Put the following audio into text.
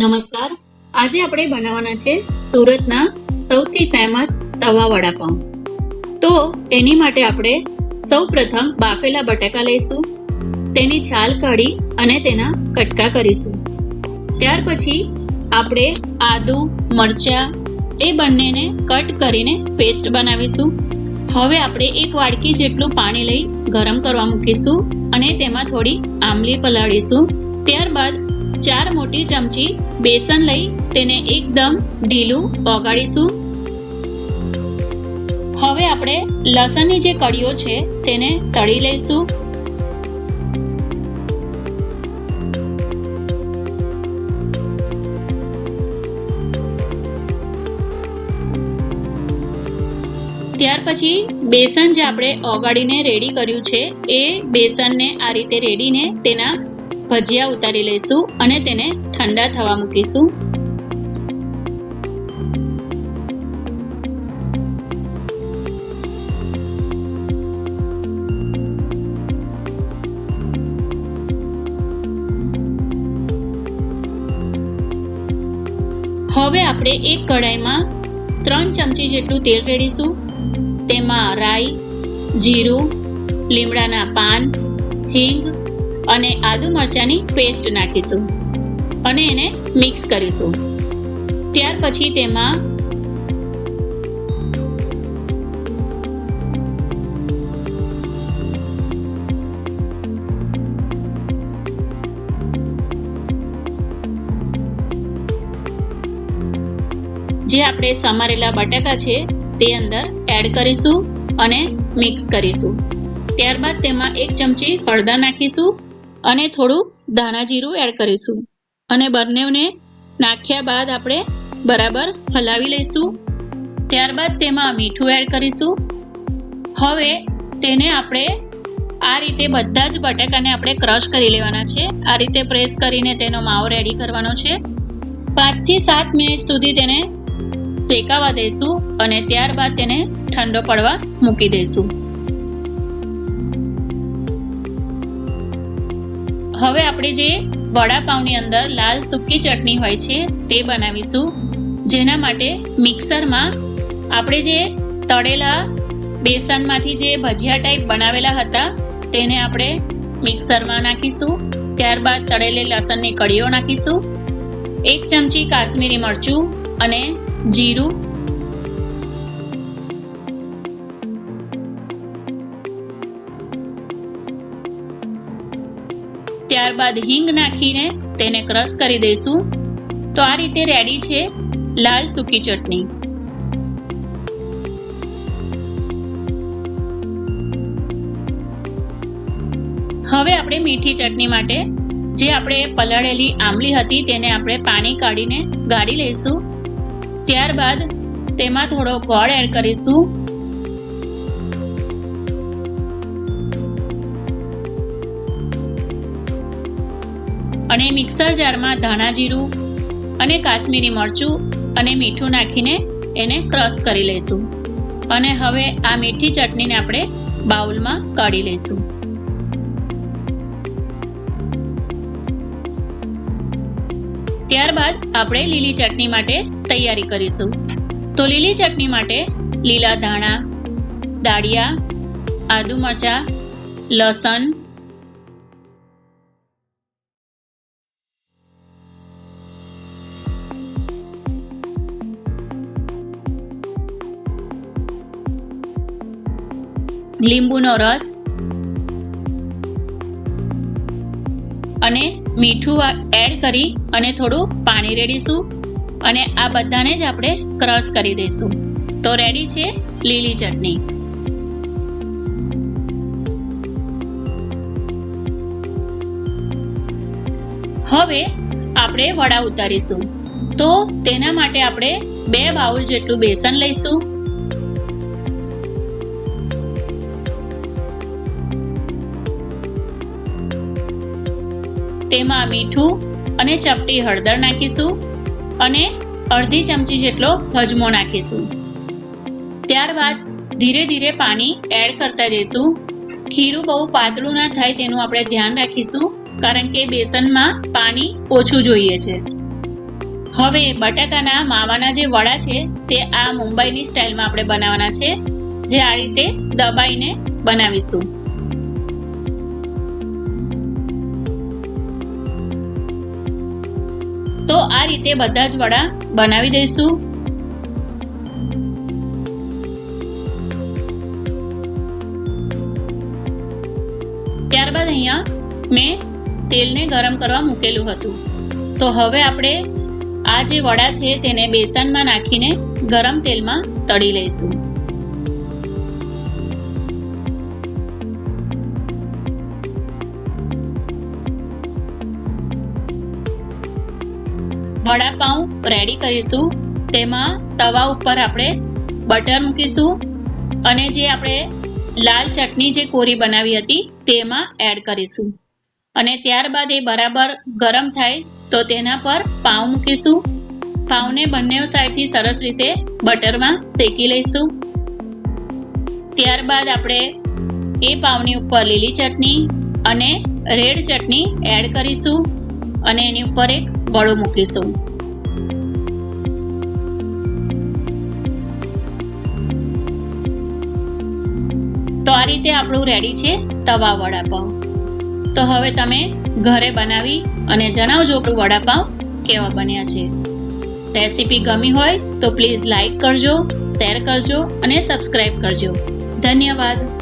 નમસ્કાર. આજે આપણે બનાવવાના છે સુરતના સૌથી ફેમસ તવા વડાપાઉં. તો એની માટે આપણે સૌ પ્રથમ બાફેલા બટાકા લઈશું, તેની છાલ કાઢી અને તેના કટકા કરીશું. ત્યાર પછી આપણે આદુ, મરચા એ બંનેને કટ કરીને પેસ્ટ બનાવીશું. હવે આપણે એક વાડકી જેટલું પાણી લઈ ગરમ કરવા મૂકીશું અને તેમાં થોડી આમલી પલાળીશું. ત્યારબાદ ચાર મોટી ચમચી બેસન લઈ તેને એકદમ ઢીલું ઓગાળીશું. હવે આપણે લસણની જે કળીઓ છે તેને તળી લઈશું. ત્યાર પછી બેસન જે આપણે ઓગાળીને રેડી કર્યું છે, એ બેસનને આ રીતે રેડીને તેના ભજીયા ઉતારી લઈશું અને તેને ઠંડા થવા મૂકીશું. હવે આપણે એક કઢાઈમાં ત્રણ ચમચી જેટલું તેલ રેડીશું. તેમાં રાઈ, જીરું, લીમડાના પાન, હિંગ અને આદુ મરચાંની પેસ્ટ નાખીશું અને એને મિક્સ કરીશું. ત્યાર પછી તેમાં જે આપણે સમારેલા બટાકા છે તે અંદર એડ કરીશું અને મિક્સ કરીશું. ત્યારબાદ તેમાં એક ચમચી હળદર નાખીશું અને થોડું ધાણા જીરું એડ કરીશું. અને બંનેને નાખ્યા બાદ આપણે બરાબર હલાવી લઈશું. ત્યારબાદ તેમાં મીઠું એડ કરીશું. હવે તેને આપણે આ રીતે બધા જ બટાકાને આપણે ક્રશ કરી લેવાના છે. આ રીતે પ્રેસ કરીને તેનો માવો રેડી કરવાનો છે. પાંચથી સાત મિનિટ સુધી તેને શેકાવા દઈશું અને ત્યારબાદ તેને ઠંડો પડવા મૂકી દઈશું. હવે આપણે જે વડાપાઉંની અંદર લાલ સૂકી ચટણી હોય છે, તે બનાવીશું. જેના માટે મિક્સરમાં આપણે જે તળેલા બેસનમાંથી જે ભજીયા ટાઈપ બનાવેલા હતા, તેને આપણે મિક્સરમાં નાખીશું. ત્યારબાદ તળેલી લસણની કળીઓ નાખીશું. એક ચમચી કાશ્મીરી મરચું અને જીરું ત્યારબાદ હિંગ નાખીને તેને ક્રશ કરી દઈશું. તો આ રીતે રેડી છે લાલ સૂકી ચટણી. હવે આપણે મીઠી ચટણી માટે જે આપણે પલાળેલી આંબલી હતી તેને આપણે પાણી કાઢીને ગાળી લઈશું. ત્યારબાદ તેમાં થોડો ગોળ એડ કરીશું. અને મિક્સર જારમાં ધાણા જીરું અને કાશ્મીરી મરચું અને મીઠું નાખીને એને ક્રશ કરી લઈશું. અને હવે આ મીઠી ચટણીને આપણે બાઉલમાં કાઢી લઈશું. ત્યારબાદ આપણે લીલી ચટણી માટે તૈયારી કરીશું. તો લીલી ચટણી માટે લીલા ધાણા, દાળિયા, આદુ મરચા, લસણ લીંબુનો રસ અને મીઠું એડ કરી અને થોડું પાણી રેડીશું અને આ બધાને જ આપણે ક્રશ કરી દઈશું. તો રેડી છે લીલી ચટણી. હવે આપણે વડા ઉતારીશું. તો તેના માટે આપણે બે બાઉલ જેટલું બેસન લઈશું. તેમાં મીઠું અને ચપટી હળદર નાખીશું અને અડધી ચમચી જેટલો હજમો નાખીશું. ત્યારબાદ ધીરે ધીરે પાણી એડ કરતા જઈશું. ખીરું બહુ પાતળું ના થાય તેનું આપણે ધ્યાન રાખીશું, કારણ કે બેસનમાં પાણી ઓછું જોઈએ છે. હવે બટાકાના માવાના જે વડા છે તે આ મુંબઈની સ્ટાઇલમાં આપણે બનાવવાના છે, જે આ રીતે દબાઈને બનાવીશું. આ રીતે બધા જ વડા બનાવી દઈશું. ત્યારબાદ અહીંયા મેં તેલને ગરમ કરવા મૂકેલું હતું. તો હવે આપણે આ જે વડા છે તેને બેસનમાં નાખીને ગરમ તેલમાં તળી લઈશું. વડાપાઉં રેડી કરીશું. તેમાં તવા ઉપર આપણે બટર મૂકીશું અને જે આપણે લાલ ચટણી જે કોરી બનાવી હતી તેમાં એડ કરીશું. અને ત્યારબાદ એ બરાબર ગરમ થાય તો તેના પર પાઉં મૂકીશું. પાઉંને બંને સાઈડથી સરસ રીતે બટરમાં શેકી લઈશું. ત્યારબાદ આપણે એ પાઉંની ઉપર લીલી ચટણી અને રેડ ચટણી એડ કરીશું. અને એની ઉપર એક બળો મૂકીશું. તો આ રીતે આપણું રેડી છે તવા વડાપાઉં તો હવે તમે ઘરે બનાવી અને જણાવજો આપણું વડાપાઉં કેવા બન્યા છે. રેસીપી ગમી હોય તો પ્લીઝ લાઈક કરજો શેર કરજો અને સબસ્ક્રાઈબ કરજો. ધન્યવાદ.